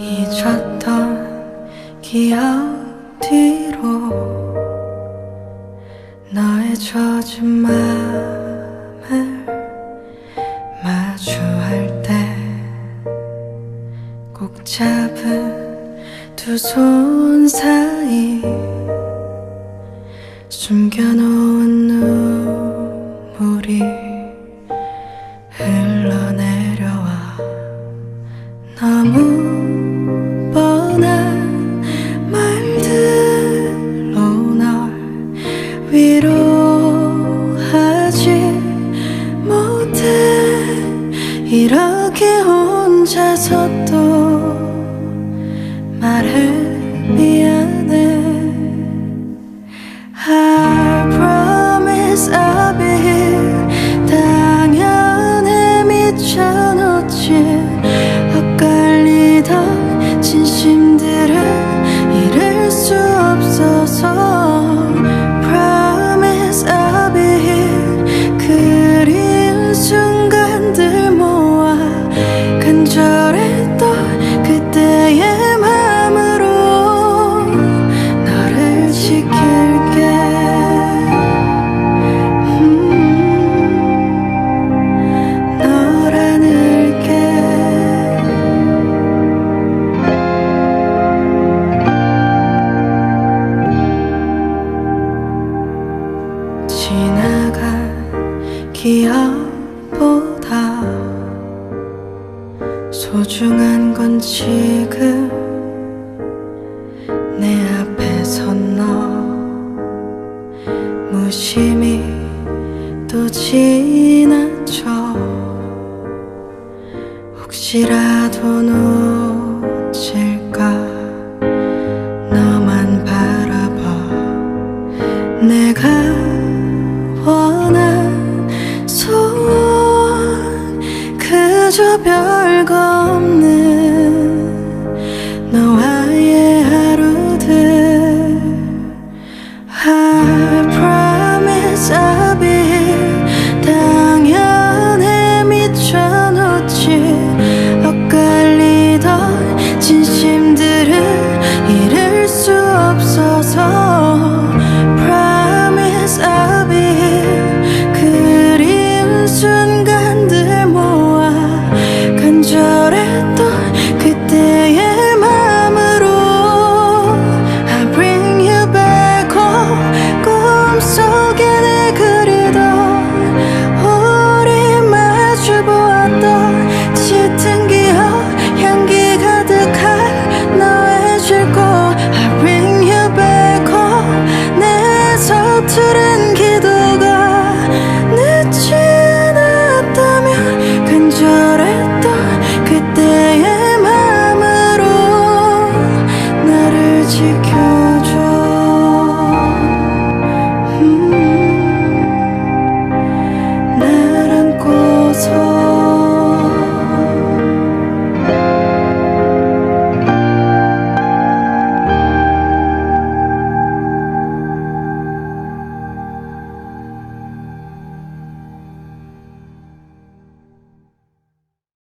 잊었던 기억 뒤로 너의 젖은 맘을 마주할 때 꼭 잡은 두 손 사이 숨겨놓은 잊어서도 말해 미안해. I promise I 지나갈 기억보다 소중한 건 지금 내 앞에선 너. 무심히 또 지나쳐 혹시라도 눈 원한 소원 그저 별거 없는